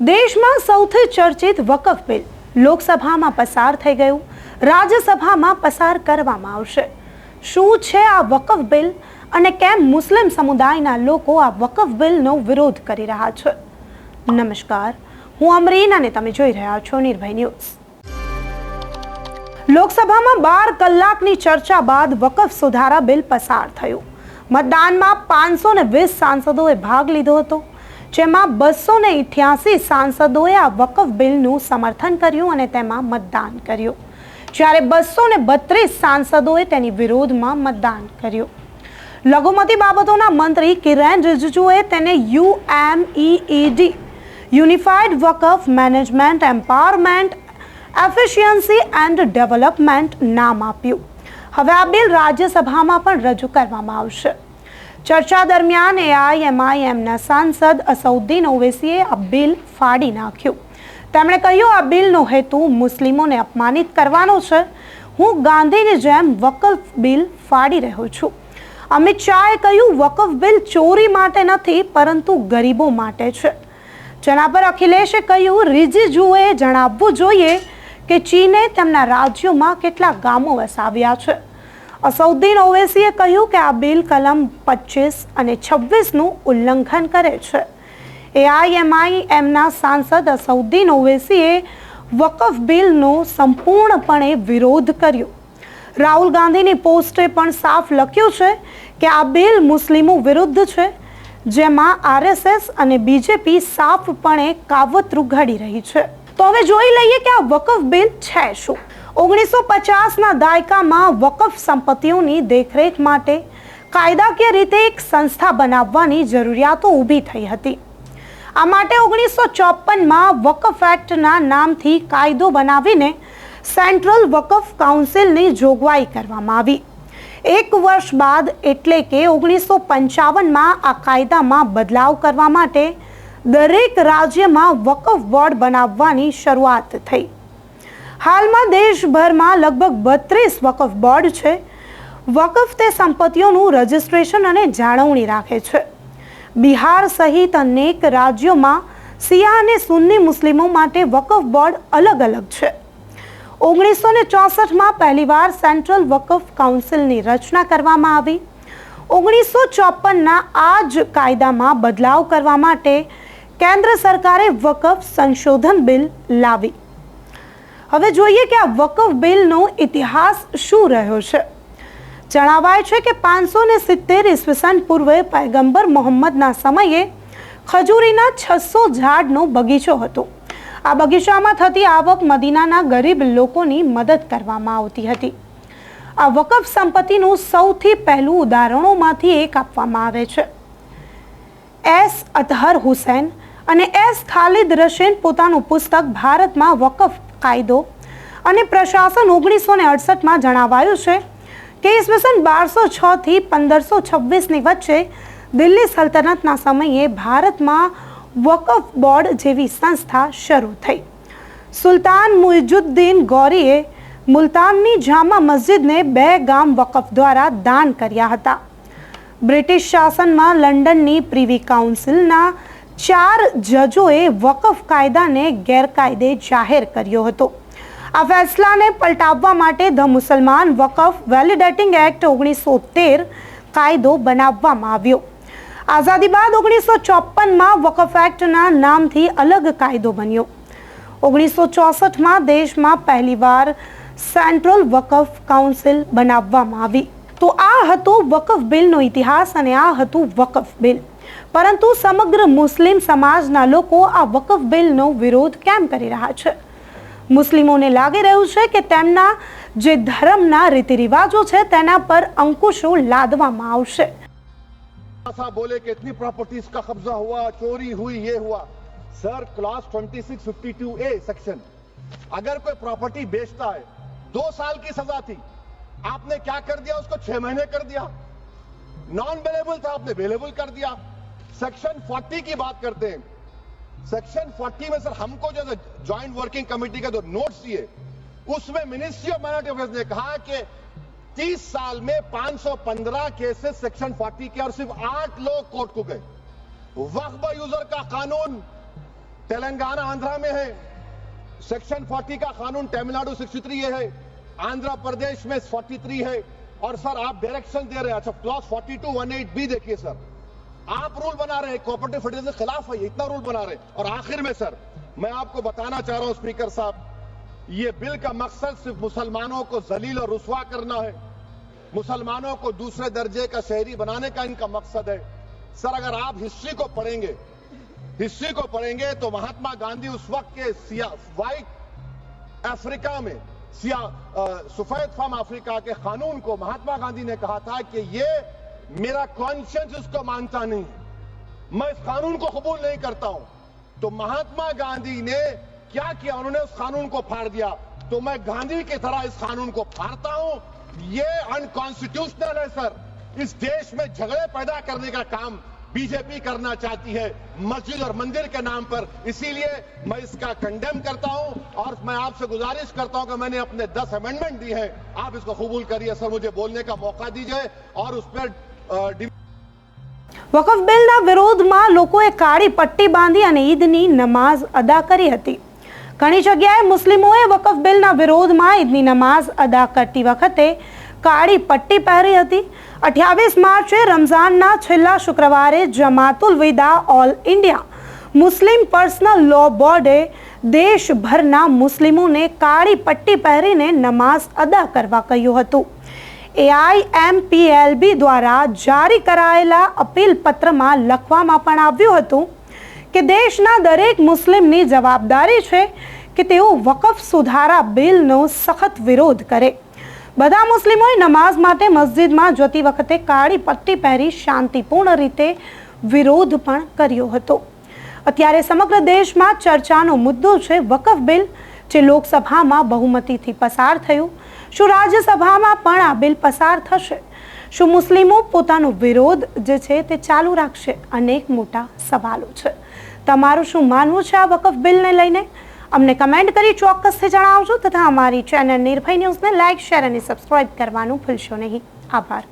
દેશમાં સૌથી ચર્ચિત વકફ બિલ લોકસભામાં પસાર થઈ ગયું. રાજ્યસભામાં પસાર કરવામાં આવશે. શું છે આ વકફ બિલ અને કેમ મુસ્લિમ સમુદાયના લોકો આ વકફ બિલનો વિરોધ કરી રહ્યા છે? નમસ્કાર. હું અમરીન અને તમે જોઈ રહ્યા છો નિર્ભય ન્યૂઝ. લોકસભામાં બાર કલાકની ચર્ચા બાદ વકફ સુધારા બિલ પસાર થયું. મતદાનમાં પાંચસો ને વીસ સાંસદોએ ભાગ લીધો હતો. જેમાં બસો ને ઇઠ્યાસી સાંસદોએ આ વકફ બિલનું સમર્થન કર્યું અને તેમાં મતદાન કર્યું. જ્યારે બસો ને બત્રીસ સાંસદોએ તેની વિરોધમાં મતદાન કર્યું. લઘુમતી બાબતોના મંત્રી કિરેન રિજિજુએ તેને UMEED unified Waqf management, empowerment, efficiency and development નામ આપ્યું. હવે આ બિલ રાજ્યસભામાં પણ રજૂ કરવામાં આવશે. ચર્ચા દરમિયાન એઆઈએમઆઈએમના સાંસદ અસઉદ્દીન ઓવેસીએ આ બિલ ફાડી નાખ્યું. તેમણે કહ્યું, આ બિલનો હેતુ મુસ્લિમોને અપમાનિત કરવાનો છે. હું ગાંધીની જેમ વકફ બિલ ફાડી રહ્યો છું. અમિત શાહે કહ્યું, વકફ બિલ ચોરી માટે નથી, પરંતુ ગરીબો માટે છે. જેના પર અખિલેશે કહ્યું, રિજિજુએ જણાવવું જોઈએ કે ચીને તેમના રાજ્યોમાં કેટલા ગામો વસાવ્યા છે. અસઉદ્દીન ઓવેસીએ કહ્યું કે આ બિલ કલમ પચીસ અને છવ્વીસનું ઉલ્લંઘન કરે છે. એઆઈએમઆઈ એમના સાંસદ અસૌદ્દીન ઓવેસીએ વકફ બિલનો સંપૂર્ણપણે વિરોધ કર્યો. રાહુલ ગાંધીની પોસ્ટે પણ સાફ લખ્યું છે કે આ બિલ મુસ્લિમો વિરુદ્ધ છે, જેમાં આરએસએસ અને બીજેપી સાફપણે કાવતરું ઘડી રહી છે. તો હવે જોઈ લઈએ કે આ વકફ બિલ છે શું. ઓગણીસો પચાસના દાયકામાં વકફ સંપત્તિઓની દેખરેખ માટે કાયદાકીય રીતે એક સંસ્થા બનાવવાની જરૂરિયાતો ઊભી થઈ હતી. આ માટે ઓગણીસો ચોપનમાં વકફ એક્ટના નામથી કાયદો બનાવીને સેન્ટ્રલ વકફ કાઉન્સિલની જોગવાઈ કરવામાં આવી. એક વર્ષ બાદ એટલે કે ઓગણીસો પંચાવનમાં આ કાયદામાં બદલાવ કરવા માટે દરેક રાજ્યમાં વકફ બોર્ડ બનાવવાની શરૂઆત થઈ. હાલમાં દેશભરમાં લગભગ બત્રીસ વકફ બોર્ડ છે. વકફ તે સંપત્તિઓનું રજિસ્ટ્રેશન અને જાળવણી રાખે છે. બિહાર સહિત અનેક રાજ્યોમાં શિયા અને સુન્ની મુસ્લિમો માટે વકફ બોર્ડ અલગ અલગ છે. ઓગણીસો ને ચોસઠમાં પહેલીવાર સેન્ટ્રલ વકફ કાઉન્સિલની રચના કરવામાં આવી. ઓગણીસો ચોપનના આ જ કાયદામાં બદલાવ કરવા માટે કેન્દ્ર સરકારે વકફ સંશોધન બિલ લાવી. હવે જોઈએ કે આ વકફ બિલનો ઇતિહાસ શું રહ્યો છે. જણાવાય છે કે પાંચસો ને સિત્તેર ઈસવીસન પૂર્વે પૈગંબર મોહમ્મદના સમયે ખજૂરીના છસો ઝાડનો બગીચો હતો. આ બગીચામાં થતી આવક મદીનાના ગરીબ લોકોની મદદ કરવામાં આવતી હતી. આ વકફ સંપત્તિનું સૌથી પહેલું ઉદાહરણોમાંથી એક આપવામાં આવે છે. એસ અતહર હુસૈન અને એસ ખાલિદ રશેન પોતાનું પુસ્તક ભારતમાં વકફ કાયદો અને પ્રશાસન ઓગણીસો ને અડસઠમાં જણાવાયું છે કે ઈસવીસન બારસો છ થી પંદરસો છવ્વીસની વચ્ચે દિલ્હી સલ્તનતના સમયે ભારતમાં વકફ બોર્ડ જેવી સંસ્થા શરૂ થઈ. સુલતાન મુઇજુદ્દીન ગૌરીએ મુલતાનની જામા મસ્જિદને બે ગામ વકફ દ્વારા દાન કર્યા હતા. બ્રિટિશ શાસનમાં લંડનની પ્રીવી કાઉન્સિલના ચાર જજોએ વકફ કાયદાને ગેરકાયદે જાહેર કર્યો હતો. આ ફેસલાને પલટાવવા માટે ધ મુસલમાન વકફ વેલિડેટિંગ એક્ટ ઓગણીસો તેર કાયદો બનાવવામાં આવ્યો. આઝાદી બાદ ઓગણીસો ચોપનમાં વકફ એક્ટના નામથી અલગ કાયદો બન્યો. ઓગણીસો ચોસઠમાં દેશમાં પહેલીવાર સેન્ટ્રલ વકફ કાઉન્સિલ બનાવવામાં આવી. તો આ હતો વકફ બિલનો ઇતિહાસ અને આ હતું વકફ બિલ પરંતુ સમગ્ર મુસ્લિમ સમાજના લોકો આ વકફ બિલનો વિરોધ કેમ કરી રહ્યા છે મુસ્લિમોને લાગી રહ્યું છે કે તેમના જે ધર્મના રીતિ રિવાજો છે તેના પર અંકુશો લાદવામાં આવશે ऐसा बोले कि इतनी प्रॉपर्टीज का कब्जा हुआ चोरी हुई ये हुआ सर क्लास 2652 ए सेक्शन अगर कोई प्रॉपर्टी बेचता है दो साल की सजा थी आपने क्या कर दिया? उसको छह महीने कर दिया। नॉन बेलेबल था, आपने बेलेबल कर दिया। सेक्शन 40 की बात करते हैं। सेक्शन 40 में सर हमको जो ज्वाइंट वर्किंग कमेटी का जो नोट्स दिए, उसमें मिनिस्ट्री ऑफ़ माइनॉरिटी अफेयर्स ने कहा कि 30 साल में 515 केसेस सेक्शन 40 के और सिर्फ़ आठ लोग कोर्ट को गए। वक्फ यूज़र का कानून तेलंगाना, आंध्रा में है। सेक्शन 40 का कानून तमिलनाडु 63 ये है। आंध्र प्रदेश में 43 है। और सर, आप डायरेक्शन दे रहे हैं। अच्छा क्लॉज 42 18 बी देखिए, सर। आप रूल बना रहे हैं कोऑपरेटिव फेडरेशन के खिलाफ है इतना रूल बना रहे और आखिर में, सर, मैं आपको बताना चाह रहा हूँ स्पीकर साहब, ये बिल का मकसद सिर्फ़ मुसलमानों को जलील और रुसवा करना है। मुसलमानों को दूसरे दर्जे का शहरी बनाने का इनका मकसद है। सर, अगर आप हिस्ट्री को पढ़ेंगे हिस्ट्री को पढ़ेंगे तो महात्मा गांधी उस वक्त के सिया व्हाइट अफ्रीका में सिया सफ़ेद फम अफ्रीका के कानून को महात्मा गांधी ने कहा था कि ये मेरा कॉन्शियंस उसको मानता नहीं मैं इस कानून को कबूल नहीं करता हूँ। तो महात्मा गांधी ने क्या किया? उन्होंने उस कानून को फाड़ दिया। तो मैं गांधी की तरह इस कानून को फाड़ता हूँ। ये अनकॉन्स्टिट्यूशनल है, सर। इस देश में झगड़े पैदा करने का काम बीजेपी करना चाहती है। मस्जिद और मंदिर के नाम पर। इसीलिए मैं इसका कंडेम करता हूँ। और मैं आपसे गुजारिश करता हूं कि मैंने अपने 10 अमेंडमेंट दी है आप इसको कबूल करिए सर मुझे बोलने का मौका दीजिए और उस पर अ, डिबेट વકફ બિલના વિરોધમાં લોકોએ કાળી પટ્ટી બાંધી અને ઈદની નમાઝ અદા કરી હતી ઘણી જગ્યાએ મુસ્લિમોએ વકફ બિલના વિરોધમાં ઈદની નમાઝ અદા કરતી વખતે કાળી પટ્ટી પહેરી હતી અઠ્યાવીસ માર્ચે રમઝાનના છેલ્લા શુક્રવારે Jamatul Vida all India Muslim personal law બોર્ડે દેશભરના મુસ્લિમોને કાળી પટ્ટી પહેરીને નમાઝ અદા કરવા કહ્યું હતું. એઆઈએમપીએલબી દ્વારા જારી કરાયેલા અપીલ પત્રમાં લખવામાં પણ આવ્યું હતું કે દેશના દરેક મુસ્લિમની જવાબદારી છે કે તેઓ વકફ સુધારા બિલનો સખત વિરોધ કરે. બધા મુસ્લિમોએ નમાઝ માટે મસ્જિદમાં જતી વખતે કાળી પટ્ટી પહેરી શાંતિપૂર્ણ રીતે વિરોધ પણ કર્યો હતો. અત્યારે સમગ્ર દેશમાં ચર્ચાનો મુદ્દો છે વકફ બિલ, જે લોકસભામાં બહુમતીથી પસાર થયું. શું રાજ્યસભામાં પણ આ બિલ પસાર થશે? શું મુસ્લિમો પોતાનો વિરોધ જે છે તે ચાલુ રાખશે? અનેક મોટા સવાલો છે. તમારું શું માનવું છે આ વકફ બિલને લઈને? અમને કમેન્ટ કરી ચોક્કસથી જણાવજો તથા અમારી ચેનલ નિર્ભય ન્યૂઝને લાઇક, શેર અને સબસ્ક્રાઇબ કરવાનું ભૂલશો નહીં. આભાર.